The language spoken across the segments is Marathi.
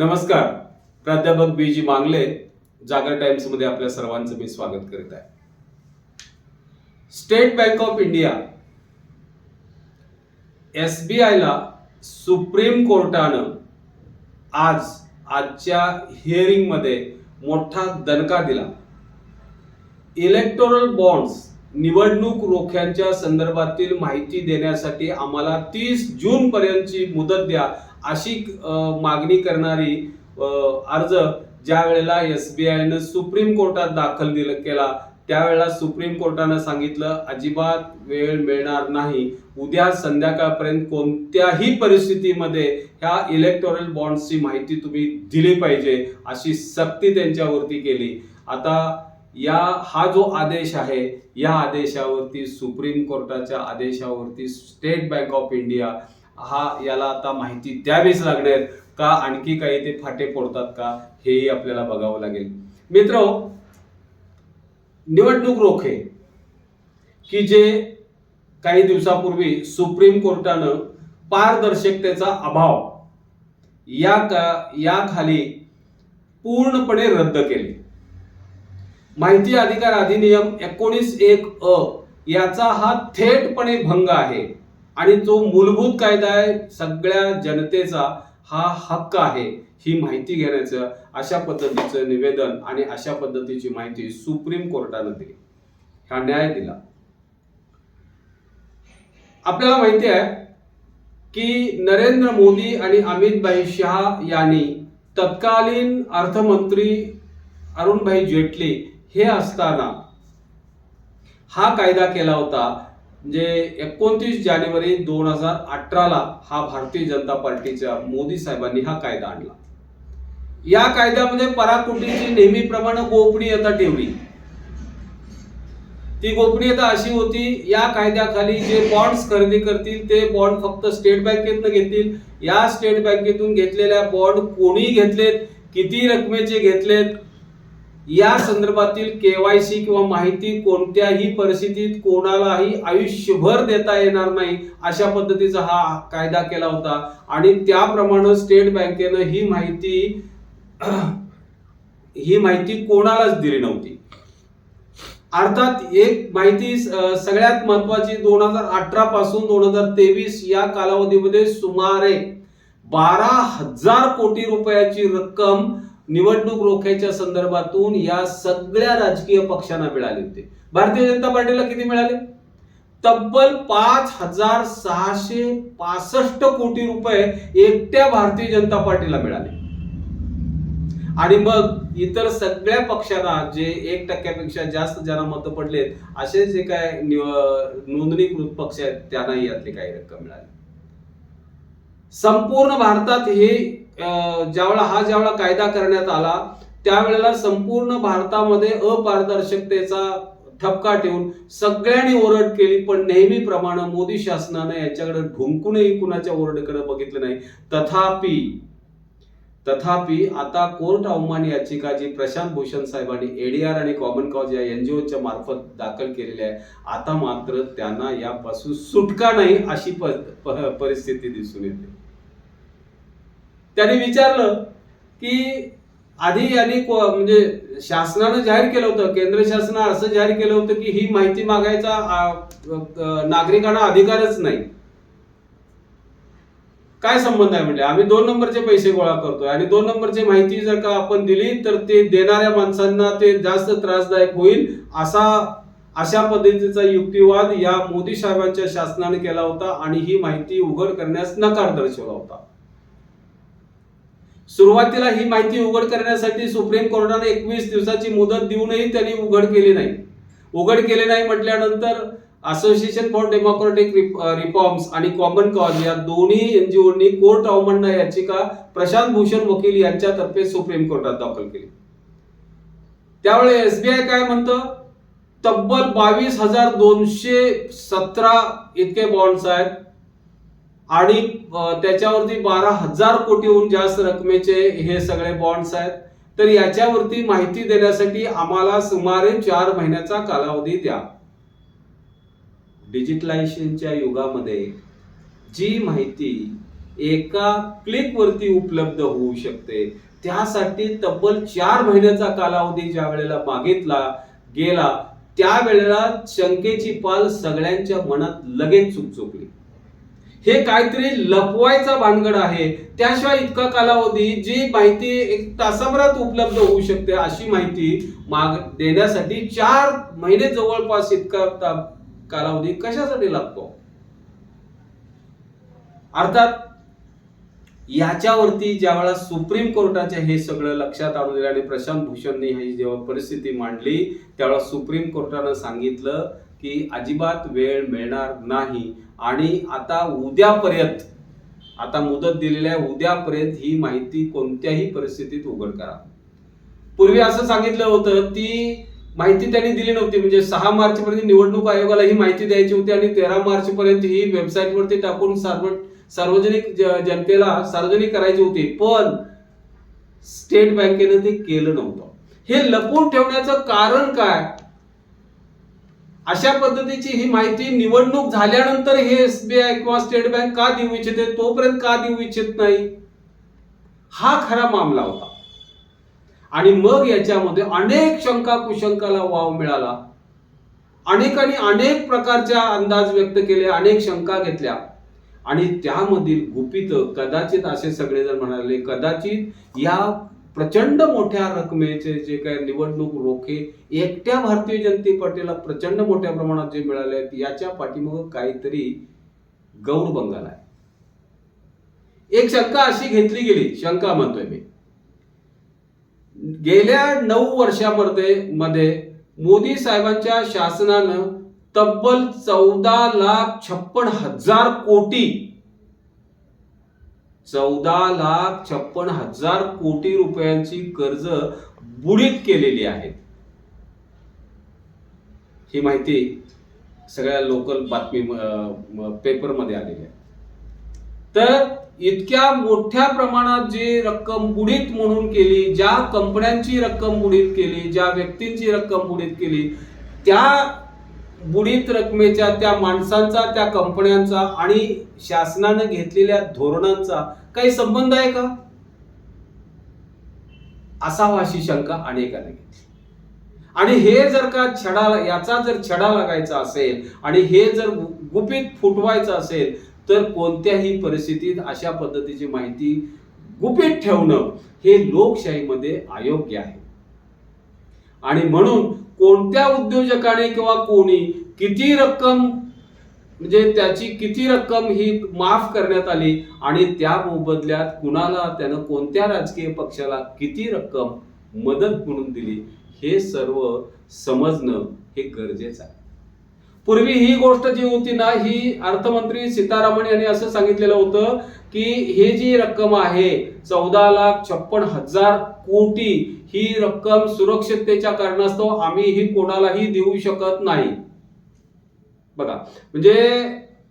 नमस्कार. प्राध्यापक बी जी मांगले जागर टाइम्समध्ये आपल्या सर्वांचं मी स्वागत करीत आहे. State Bank of India S B आयला सुप्रीम कोर्टानं आज आजच्या हिअरिंगमध्ये मोठा दणका दिला. इलेक्टोरल बॉन्ड्स निवडणूक रोख्यांच्या संदर्भातील माहिती देण्यासाठी आम्हाला तीस जून पर्यंतची मुदत द्या अशी मागणी करणारी अर्ज ज्या वेळेला एस बी आयनं सुप्रीम कोर्टात दाखल दिलं केला त्यावेळेला सुप्रीम कोर्टानं सांगितलं अजिबात वेळ मिळणार नाही. उद्या संध्याकाळपर्यंत कोणत्याही परिस्थितीमध्ये ह्या इलेक्टोरल बॉन्ड्सची माहिती तुम्ही दिली पाहिजे अशी सक्ती त्यांच्यावरती केली. आता या हा जो आदेश आहे या आदेशावरती सुप्रीम कोर्टाच्या आदेशावरती स्टेट बँक ऑफ इंडिया हा याला आता माहिती द्यावीच लागणार का? आणखी काही ते फाटे फोडतात का? हेही आपल्याला बघावं लागेल. मित्र निवडणूक रोखे की जे काही दिवसापूर्वी सुप्रीम कोर्टानं पारदर्शकतेचा अभाव या का या खाली पूर्णपणे रद्द केले. माहिती अधिकार अधिनियम एकोणीस एक अ याचा हा थेटपणे भंग आहे. आणि जो मूलभूत कायदा आहे सगळ्या जनतेचा हा हक्क आहे ही माहिती घेण्याचं अशा पद्धतीचं निवेदन आणि अशा पद्धतीची माहिती सुप्रीम कोर्टानं दिली. हा न्याय दिला. आपल्याला माहिती आहे की नरेंद्र मोदी आणि अमित भाई शहा यांनी तत्कालीन अर्थमंत्री अरुणभाई जेटली हे असताना हा कायदा केला होता. म्हणजे एकोणतीस जानेवारी दोन हजार अठराला हा भारतीय जनता पार्टीच्या मोदी साहेबांनी हा कायदा आणला. या कायद्यामध्ये पराकुटीची नेहमीप्रमाणे गोपनीयता ठेवली. ती गोपनीयता अशी होती या कायद्याखाली जे बॉन्ड्स खरेदी करतील ते बॉन्ड फक्त स्टेट बँकेतनं घेतील. या स्टेट बँकेतून घेतलेल्या बॉन्ड कोणी घेतलेत किती रकमेचे घेतलेत या संदर्भातील केवायसी किंवा माहिती कोणत्याही परिस्थितीत कोणालाही आयुष्यभर देता येणार नाही अशा पद्धतीचा हा कायदा केला होता. आणि त्याप्रमाणे स्टेट बँकेनं ही माहिती ही माहिती कोणालाच दिली नव्हती. अर्थात एक माहिती सगळ्यात महत्वाची दोन हजार अठरा पासून दोन हजार तेवीस या कालावधीमध्ये सुमारे बारा हजार कोटी रुपयाची रक्कम निवडणूक रोख्याच्या संदर्भातून या सगळ्या राजकीय पक्षांना मिळाले होते. भारतीय जनता पार्टीला किती मिळाले? तब्बल पाच हजार सहाशे पासष्ट कोटी रुपये एकट्या भारतीय जनता पार्टीला मिळाले. आणि मग इतर सगळ्या पक्षांना जे एक टक्क्यापेक्षा जास्त ज्यांना मतं पडलेत असे जे काय नोंदणीकृत पक्ष आहेत त्यांनाही यातली काही रक्कम मिळाली. संपूर्ण भारतात हे ज्यावेळा हा ज्यावेळा कायदा करण्यात आला त्यावेळेला संपूर्ण भारतामध्ये अपारदर्शकतेचा ठपका ठेवून सगळ्यांनी ओरड केली पण नेहमीप्रमाणे मोदी शासनाने याच्याकडे ढुंकूनही कुणाच्या ओरडकडे बघितलं नाही. तथापि तथापि आता कोर्ट अवमान याचिका जी प्रशांत भूषण साहेबांनी एडीआर आणि कॉमन कॉज या एनजीओच्या मार्फत दाखल केलेली आहे आता मात्र त्यांना यापासून सुटका नाही अशी प- परिस्थिती दिसून येते. त्यांनी विचारलं की आधी यांनी म्हणजे शासनानं जाहीर केलं होतं केंद्र शासनानं असं जाहीर केलं होतं की ही माहिती मागायचा नागरिकांना अधिकारच नाही. काय संबंध आहे म्हणजे? आम्ही दोन नंबरचे पैसे गोळा करतोय आणि दोन नंबरची माहिती जर का आपण दिली तर ते देणाऱ्या माणसांना ते जास्त त्रासदायक होईल असा अशा पद्धतीचा युक्तिवाद या मोदी साहेबांच्या शासनाने केला होता आणि ही माहिती उघड करण्यास नकार दर्शवला होता. सुरुवातीला ही माहिती उघड करण्यासाठी सुप्रीम कोर्टाने एकवीस दिवसाची मुदत देऊनही त्यांनी उघड केली नाही. उघड केले नाही म्हटल्यानंतर असोसिएशन फॉर डेमोक्रेटिक रिफॉर्म्स आणि कॉमन कॉज या दोन्ही एनजीओनी कोर्ट अवमानना याचिका प्रशांत भूषण वकील यांच्यातर्फे सुप्रीम कोर्टात दाखल केली. त्यावेळे एसबीआय काय म्हणतं? तब्बल बावीस हजार दोनशे सतरा इतके बॉन्ड्स आहेत. आणि त्याच्यावरती बारा हजार कोटीहून जास्त रकमेचे हे सगळे बॉन्ड्स आहेत. तर याच्यावरती माहिती देण्यासाठी आम्हाला सुमारे चार महिन्याचा कालावधी द्या. डिजिटलायझेशनच्या युगामध्ये जी माहिती एका क्लिकवरती उपलब्ध होऊ शकते त्यासाठी तब्बल चार महिन्याचा कालावधी ज्या वेळेला मागितला गेला त्यावेळेला शंकेची पाल सगळ्यांच्या मनात लगेच चुकचुकली. हे काहीतरी लपवायचा भानगड आहे. त्याशिवाय इतका कालावधी जी माहिती एक तासाभरात उपलब्ध होऊ शकते अशी माहिती माग देण्यासाठी चार महिने जवळपास इतका कालावधी कशासाठी लागतो? अर्थात याच्यावरती ज्यावेळेला सुप्रीम कोर्टाचे हे सगळं लक्षात आणून दिलं आणि प्रशांत भूषणने ही जेव्हा परिस्थिती मांडली त्यावेळेला सुप्रीम कोर्टानं सांगितलं की अजिबात वेळ मिळणार नाही. आणि आता उद्यापर्यंत आता मुदत दिलेली आहे उद्यापर्यंत ही माहिती कोणत्याही परिस्थितीत उघड करा. पूर्वी असं सांगितलं होतं ती माहिती त्यांनी दिली नव्हती म्हणजे सहा मार्च पर्यंत निवडणूक आयोगाला ही माहिती द्यायची होती आणि तेरा मार्च पर्यंत ही वेबसाईट वरती टाकून सार्व- सार्वजनिक जनतेला सार्वजनिक करायची होती पण स्टेट बँकेनं ते केलं नव्हतं. हे लपवून ठेवण्याचं कारण काय? अशा पद्धतीची ही माहिती निवडणूक झाल्यानंतर हे एसबीआय किंवा स्टेट बँक का देऊ इच्छिते तोपर्यंत का देऊ इच्छित नाही? हा खरा मामला होता. आणि मग याच्यामध्ये अनेक शंका कुशंकाला वाव मिळाला. अनेकांनी अनेक प्रकारच्या अंदाज व्यक्त केले अनेक शंका घेतल्या. आणि त्यामधील गुपित कदाचित असे सगळेजण म्हणाले कदाचित या प्रचंड मोठ्या रकमेचे जे काही निवडणूक रोखे एकट्या भारतीय जनते पार्टीला प्रचंड मोठ्या प्रमाणात जे मिळाले आहेत याच्या पाठीमागं काहीतरी गौड बंगाल आहे. एक शंका अशी घेतली गेली शंका म्हणतोय मी. गेल्या नऊ वर्षामध्ये मध्ये मोदी साहेबांच्या शासनानं तब्बल चौदा लाख छप्पन हजार कोटी चौदा लाख छप्पन हजार कोटी रुपयांची कर्ज बुडीत केलेली आहेत. ही माहिती सगळ्या लोकल बातमी पेपरमध्ये आलेली आहे. तर इतक्या मोठ्या प्रमाणात जी रक्कम बुडीत म्हणून केली ज्या कंपन्यांची रक्कम बुडीत केली ज्या व्यक्तींची रक्कम बुडीत केली त्या बुडीत रकमेच्या त्या माणसांचा त्या कंपन्यांचा आणि शासनानं घेतलेल्या धोरणांचा काही संबंध आहे का? असावा अशी शंका अनेकांनी घेतली आणि हे जर का छडा याचा जर छडा लागायचा असेल आणि हे जर गुपित फुटवायचं असेल तर कोणत्याही परिस्थितीत अशा पद्धतीची माहिती गुपित ठेवणं हे लोकशाहीमध्ये अयोग्य आहे. आणि म्हणून कोणत्या उद्योजकाने किंवा कोणी किती रक्कम म्हणजे त्याची किती रक्कम ही माफ करण्यात आली आणि त्या मोबदल्यात कुणाला त्यानं कोणत्या राजकीय पक्षाला किती रक्कम मदत म्हणून दिली हे सर्व समजणं हे गरजेचं आहे. पूर्वी ही गोष्ट जी होती ना ही अर्थमंत्री सीतारामन यांनी असं सांगितलेलं होतं की हे जी रक्कम आहे चौदा लाख छप्पन हजार कोटी ही रक्कम सुरक्षिततेच्या कारणास्तव आम्ही ही कोणालाही देऊ शकत नाही. बघा म्हणजे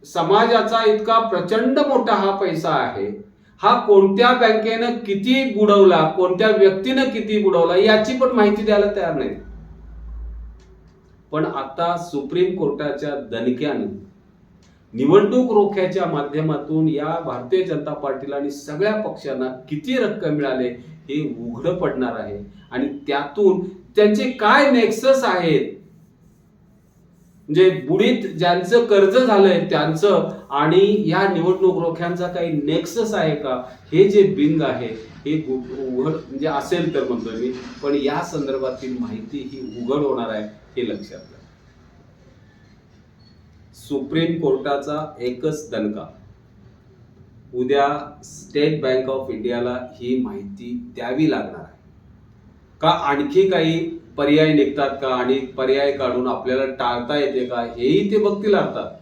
समाजाचा इतका प्रचंड मोठा हा पैसा आहे हा कोणत्या बँकेनं किती बुडवला कोणत्या व्यक्तीनं किती बुडवला याची पण माहिती द्यायला तयार नाही. पण आता सुप्रीम कोर्टाच्या दणक्यानं निवडणूक रोख्याच्या माध्यमातून या भारतीय जनता पार्टीला आणि सगळ्या पक्षांना किती रक्कम मिळाले हे उघड पडणार आहे. आणि त्यातून त्यांचे काय नेक्सस आहेत म्हणजे बुडीत ज्यांचं कर्ज झालंय त्यांचं आणि या निवडणूक रोख्यांचा काही नेक्सस आहे का? हे जे बिंग आहे हे उघड म्हणजे असेल तर म्हणतोय मी पण या संदर्भातील माहिती ही उघड होणार आहे हे लक्षात घ्या. सुप्रीम कोर्टाचा एकच दणका. उद्या स्टेट बँक ऑफ इंडियाला ही माहिती द्यावी लागणार आहे. का आणखी काही पर्याय निघतात का आणि पर्याय काढून आपल्याला टाळता येते का हेही ते बघतील अर्थात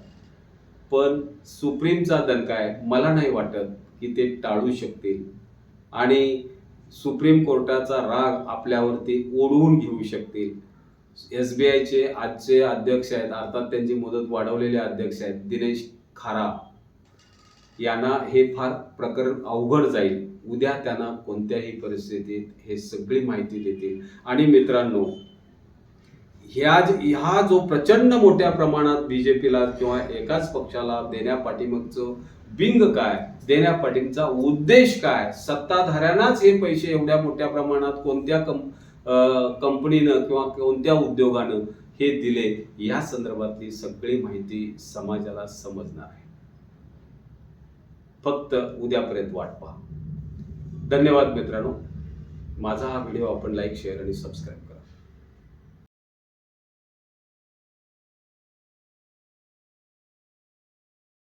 पण सुप्रीमचा दणका आहे मला नाही वाटत की ते टाळू शकतील. आणि सुप्रीम कोर्टाचा राग आपल्यावरती ओढवून घेऊ शकतील. एस बी आयचे आजचे अध्यक्ष आहेत अर्थात त्यांची मुदत वाढवलेले अध्यक्ष आहेत दिनेश खारा. यांना हे फार प्रकरण अवघड जाईल. उद्या त्यांना कोणत्याही परिस्थितीत हे सगळी माहिती देतील. आणि मित्रांनो ह्या ह्या जो प्रचंड मोठ्या प्रमाणात बीजेपीला किंवा एकाच पक्षाला देण्यापाठीमागचं बिंग काय देण्यापाठीचा उद्देश काय सत्ताधाऱ्यांनाच हे पैसे एवढ्या मोठ्या प्रमाणात कोणत्या कं कंपनीनं किंवा कोणत्या उद्योगानं हे दिले या संदर्भातली सगळी माहिती समाजाला समजणार आहे. फक्त उद्यापर्यंत वाट पहा. धन्यवाद मित्रांनो. माझा हा व्हिडिओ आपण लाईक शेअर आणि सबस्क्राईब